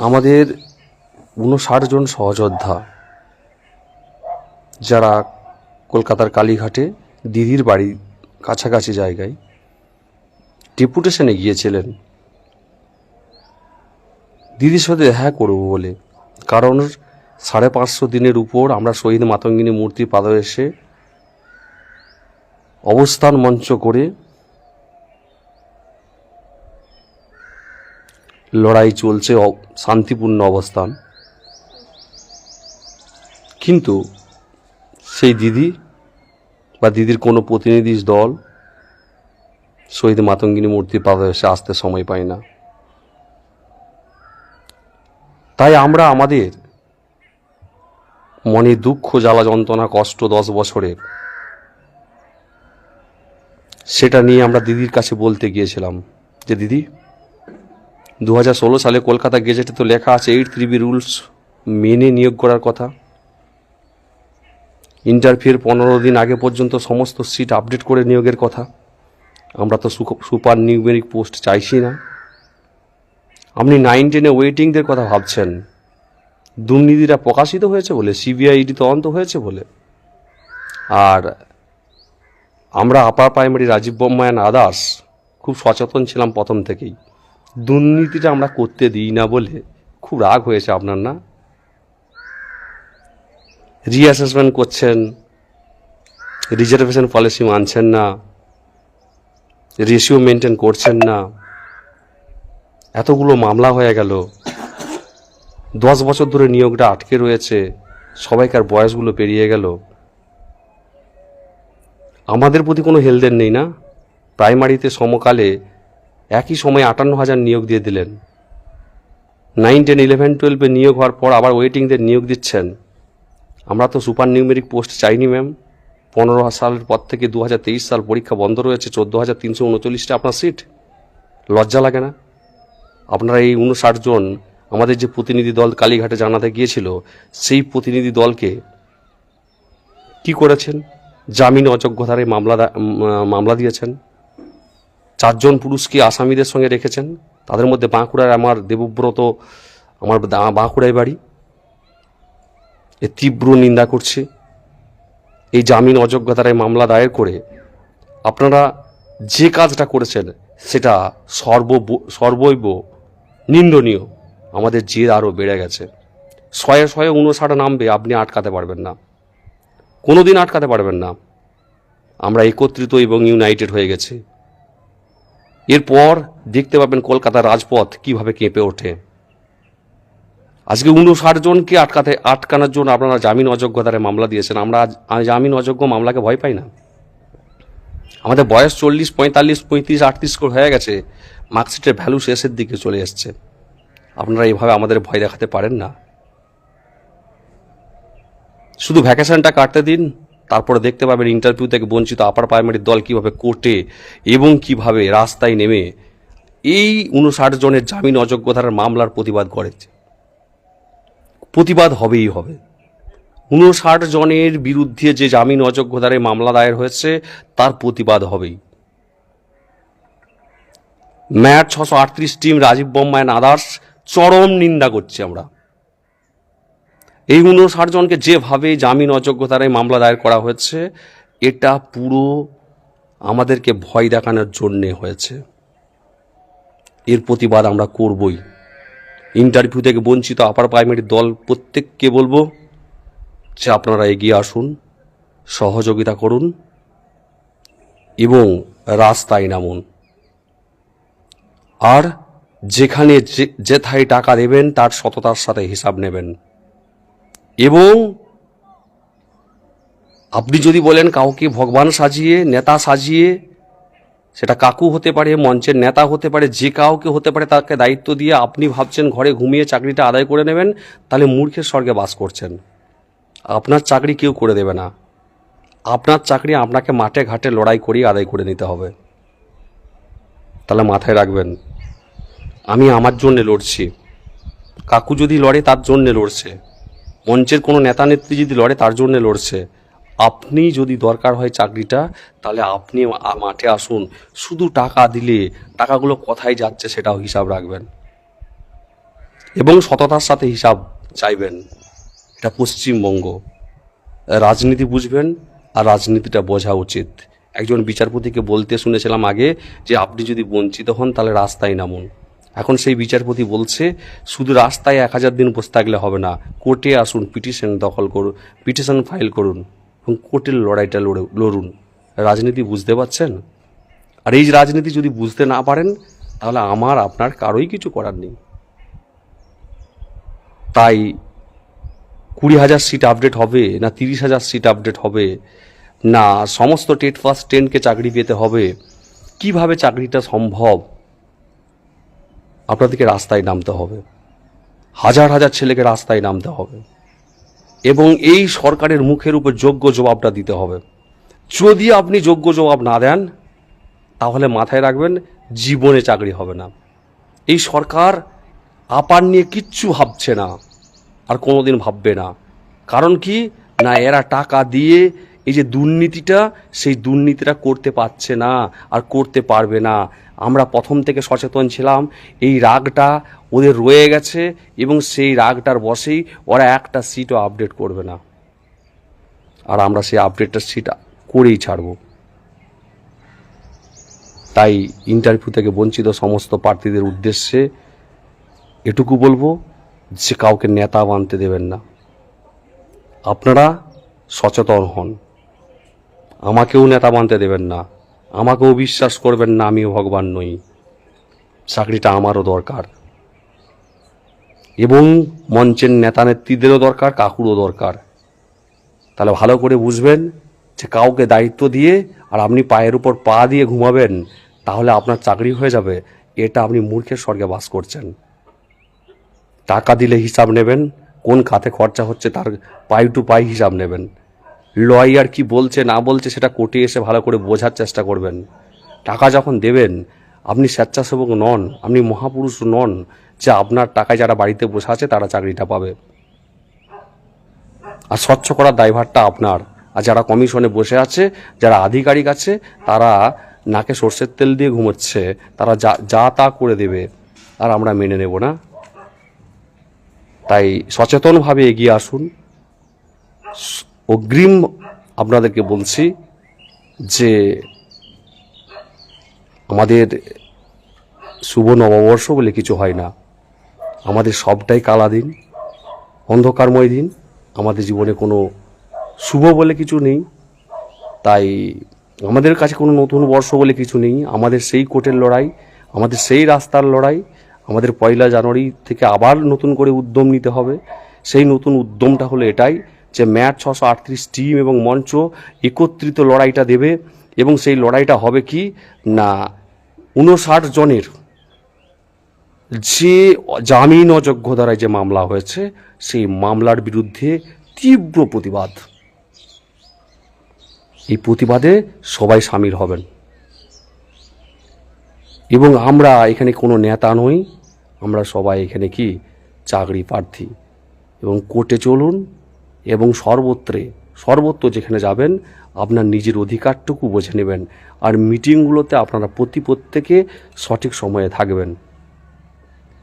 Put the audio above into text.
আমাদের ঊনষাট জন সহযোদ্ধা যারা কলকাতার কালীঘাটে দিদির বাড়ির কাছাকাছি জায়গায় ডেপুটেশনে গিয়েছিলেন। দিদির সাথে দেখা করব বলে। কারণ সাড়ে পাঁচশো দিনের উপর আমরা শহীদ মাতঙ্গিনী মূর্তি এসে অবস্থান মঞ্চ করে লড়াই চলছে শান্তিপূর্ণ অবস্থান। কিন্তু সেই দিদি বা দিদির কোনো প্রতিনিধি দল শহীদ মাতঙ্গিনী মূর্তি পাদে এসে আসতে সময় পায় না। তাই আমরা আমাদের মনে দুঃখ, জ্বালা যন্ত্রণা, কষ্ট দশ বছরের সেটা নিয়ে আমরা দিদির কাছে বলতে গিয়েছিলাম যে, দিদি দু হাজার ষোলো সালে কলকাতা গেজেটে তো লেখা আছে এইট থ্রি বি রুলস মেনে নিয়োগ করার কথা। ইন্টারভিউর পনেরো দিন আগে পর্যন্ত সমস্ত সিট আপডেট করে নিয়োগের কথা। আমরা তো সুপার নিউমেরিক পোস্ট চাইছি না। আপনি নাইন টেনে ওয়েটিংদের কথা ভাবছেন। দুর্নীতিটা প্রকাশিত হয়েছে বলে সিবিআইডি তদন্ত হয়েছে বলে। আর আমরা আপার প্রাইমারি রাজীব বোম্মায়ান আদার্স, খুব সচেতন ছিলাম প্রথম থেকেই। দুর্নীতিটা আমরা করতে দিই না বলে খুব রাগ হয়েছে আপনার, না? রিঅ্যাসেসমেন্ট করছেন রিজার্ভেশন পলিসি মানছেন না রেশিও মেনটেন করছেন না, এতগুলো মামলা হয়ে গেল। দশ বছর ধরে নিয়োগটা আটকে রয়েছে, সবাইকার বয়সগুলো পেরিয়ে গেল। আমাদের প্রতি কোনো হেলদেন নেই, না? প্রাইমারিতে সমকালে একই সময়ে আটান্ন হাজার নিয়োগ দিয়ে দিলেন। নাইন, টেন, ইলেভেন, টুয়েলভে নিয়োগ হওয়ার পর আবার ওয়েটিংদের নিয়োগ দিচ্ছেন। আমরা তো সুপার নিউমেরিক পোস্ট চাইনি, ম্যাম। পনেরো সালের পর থেকে দু হাজার তেইশ সাল পরীক্ষা বন্ধ রয়েছে চোদ্দ হাজার তিনশো উনচল্লিশটা আপনার সিট। লজ্জা লাগে না? আপনারা এই উনষাট জন আমাদের যে প্রতিনিধি দল কালীঘাটে জানাতে গিয়েছিল, সেই প্রতিনিধি দলকে কি করেছেন? জামিন অযোগ্যতারে মামলা মামলা দিয়েছেন? চারজন পুরুষকে আসামিদের সঙ্গে রেখেছেন। তাদের মধ্যে বাঁকুড়ার আমার দেবব্রত, আমার বাঁকুড়ায় বাড়ি। এ তীব্র নিন্দা করছি। এই জামিন অযোগ্যতার মামলা দায়ের করে আপনারা যে কাজটা করেছেন সেটা সর্ব, সর্বৈব নিন্দনীয়। আমাদের জেদ আরও বেড়ে গেছে। শয়ে শয়ে উনষাট নামবে, আপনি আটকাতে পারবেন না। কোনো দিন আটকাতে পারবেন না। আমরা একত্রিত এবং ইউনাইটেড হয়ে গেছি। এরপর দেখতে পাবেন কলকাতার রাজপথ কীভাবে কেঁপে ওঠে। আজকে উনষাট জনকে আটকাতে আটকানোর জন্য আপনারা জামিন অযোগ্যতারে মামলা দিয়েছেন। আমরা জামিন অযোগ্য মামলাকে ভয় পাই না। আমাদের বয়স চল্লিশ, পঁয়তাল্লিশ, পঁয়ত্রিশ, আটত্রিশ করে হয়ে গেছে। মার্কশিটের ভ্যালু শেষের দিকে চলে এসছে। আপনারা এইভাবে আমাদের ভয় দেখাতে পারেন না। শুধু ভ্যাকেশনটা কাটতে দিন। তারপরে দেখতে পাবেন ইন্টারভিউ থেকে বঞ্চিত আপার প্রাইমারি দল কীভাবে কোর্টে এবং কীভাবে রাস্তায় নেমে এই উনষাট জনের জামিন অযোগ্যতার মামলার প্রতিবাদ করেছে। প্রতিবাদ হবেই হবে। উনষাট জনের বিরুদ্ধে যে জামিন অযোগ্যতারে মামলা দায়ের হয়েছে, তার প্রতিবাদ হবেই। ম্যাট ছশো আটত্রিশ টিম রাজীব বোম্মায়ন আদার্স চরম নিন্দা করছি আমরা। এই উনষাট জনকে যেভাবে জামিন অযোগ্যতারে মামলা দায়ের করা হয়েছে, এটা পুরো আমাদেরকে ভয় দেখানোর জন্যে হয়েছে। এর প্রতিবাদ আমরা করবই। ইন্টারভিউ থেকে বঞ্চিত আপার প্রাইমারি দল প্রত্যেককে বলব যে আপনারা এগিয়ে আসুন, সহযোগিতা করুন এবং রাস্তায় নামুন। আর যেখানে যেথায় টাকা দেবেন, তার সততার সাথে হিসাব নেবেন। এবং আপনি যদি বলেন কাউকে ভগবান সাজিয়ে, নেতা সাজিয়ে, সেটা কাকু হতে পারে, মঞ্চের নেতা হতে পারে, যে কাউকে হতে পারে, তাকে দায়িত্ব দিয়ে আপনি ভাবছেন ঘরে ঘুমিয়ে চাকরিটা আদায় করে নেবেন, তাহলে মূর্খের স্বর্গে বাস করছেন। আপনার চাকরি কেউ করে দেবে না। আপনার চাকরি আপনাকে মাঠে ঘাটে লড়াই করিয়ে আদায় করে নিতে হবে। তাহলে মাথায় রাখবেন, আমি আমার জন্যে লড়ছি। কাকু যদি লড়ে, তার জন্যে লড়ছে। মঞ্চের কোনো নেতা নেত্রী যদি লড়ে, তার জন্যে লড়ছে। আপনি যদি দরকার হয় চাকরিটা, তাহলে আপনি মাঠে আসুন। শুধু টাকা দিলে, টাকাগুলো কোথায় যাচ্ছে সেটাও হিসাব রাখবেন। এবং সততার সাথে হিসাব চাইবেন। এটা পশ্চিমবঙ্গ। রাজনীতি বুঝবেন আর রাজনীতিটা বোঝা উচিত। একজন বিচারপতিকে বলতে শুনেছিলাম আগে যে, আপনি যদি বঞ্চিত হন, তাহলে রাস্তায় নামুন। এখন সেই বিচারপতি বলছে, শুধু রাস্তায় এক হাজার দিন বসে থাকলে হবে না, কোর্টে আসুন, পিটিশন দখল করুন, পিটিশন ফাইল করুন এবং কোর্টের লড়াইটা লড়ে, লড়ুন। রাজনীতি বুঝতে পারছেন? আর এই রাজনীতি যদি বুঝতে না পারেন, তাহলে আমার, আপনার কারোই কিছু করার নেই। তাই কুড়ি হাজার সিট আপডেট হবে না তিরিশ হাজার সিট আপডেট হবে না সমস্ত টেট ফার্স্ট টেনকে চাকরি পেতে হবে, কীভাবে চাকরিটা সম্ভব? আপনাদেরকে রাস্তায় নামতে হবে। হাজার হাজার ছেলেকে রাস্তায় নামতে হবে। এবং এই সরকারের মুখের উপর যোগ্য জবাবটা দিতে হবে। যদি আপনি যোগ্য জবাব না দেন, তাহলে মাথায় রাখবেন, জীবনে চাকরি হবে না। এই সরকার আপার নিয়ে কিচ্ছু ভাবছে না, আর কোনোদিন ভাববে না। কারণ কি? না, এরা টাকা দিয়ে এই যে দুর্নীতিটা, সেই দুর্নীতিটা করতে পারছে না, আর করতে পারবে না। আমরা প্রথম থেকে সচেতন ছিলাম। এই রাগটা ওদের রয়ে গেছে এবং সেই রাগটার বসেই ওরা একটা সিটও আপডেট করবে না। আর আমরা সেই আপডেটটা সিট করেই ছাড়বো। তাই ইন্টারভিউ থেকে বঞ্চিত সমস্ত প্রার্থীদের উদ্দেশ্যে এটুকু বলব যে কাউকে নেতা বানতে দেবেন না। আপনারা সচেতন হন। আমাকেও নেতা বানতে দেবেন না। আমাকেও বিশ্বাস করবেন না, আমিও ভগবান নই। চাকরিটা আমারও দরকার। এবং মঞ্চের নেতা নেত্রীদেরও দরকার, কাকুরও দরকার। তাহলে ভালো করে বুঝবেন যে কাউকে দায়িত্ব দিয়ে আর আপনি পায়ের উপর পা দিয়ে ঘুমাবেন, তাহলে আপনার চাকরি হয়ে যাবে। এটা আপনি মূর্খের স্বর্গে বাস করছেন। টাকা দিলে হিসাব নেবেন, কোন খাতে খরচা হচ্ছে তার পাই টু পাই হিসাব নেবেন। লয়ার কি বলছে, না বলছে, সেটা কোর্টে এসে ভালো করে বোঝার চেষ্টা করবেন। টাকা যখন দেবেন, আপনি স্বেচ্ছাসেবক নন, আপনি মহাপুরুষ নন, যে আপনার টাকায় যারা বাড়িতে বসে আছে, তারা চাকরিটা পাবে। আর স্বচ্ছ করার দায়ভারটা আপনার। আর যারা কমিশনে বসে আছে, যারা আধিকারিক আছে, তারা নাকে সর্ষের তেল দিয়ে ঘুমোচ্ছে, তারা যা যা তা করে দেবে, আর আমরা মেনে নেব না। তাই সচেতনভাবে এগিয়ে আসুন। অগ্রিম আপনাদেরকে বলছি যে আমাদের শুভ নববর্ষ বলে কিছু হয় না। আমাদের সবটাই কালা দিন, অন্ধকারময় দিন। আমাদের জীবনে কোনো শুভ বলে কিছু নেই। তাই আমাদের কাছে কোনো নতুন বর্ষ বলে কিছু নেই। আমাদের সেই কোর্টের লড়াই, আমাদের সেই রাস্তার লড়াই, আমাদের পয়লা জানুয়ারি থেকে আবার নতুন করে উদ্যম নিতে হবে। সেই নতুন উদ্যমটা হলো এটাই। যে ম্যাট ছশো আটত্রিশ টিম এবং মঞ্চ একত্রিত লড়াইটা দেবে এবং সেই লড়াইটা হবে কি? না, উনষাট জনের যে জামিন অযোগ্য দ্বারায় যে মামলা হয়েছে, সেই মামলার বিরুদ্ধে তীব্র প্রতিবাদ। এই প্রতিবাদে সবাই সামিল হবেন। এবং আমরা এখানে কোনো নেতা নই, আমরা সবাই এখানে কি? চাকরি প্রার্থী। এবং কোর্টে চলুন এবং সর্বত্রে, সর্বত্র যেখানে যাবেন, আপনার নিজের অধিকারটুকু বুঝে নেবেন। আর মিটিংগুলোতে আপনারা প্রতি প্রত্যেকে সঠিক সময়ে থাকবেন।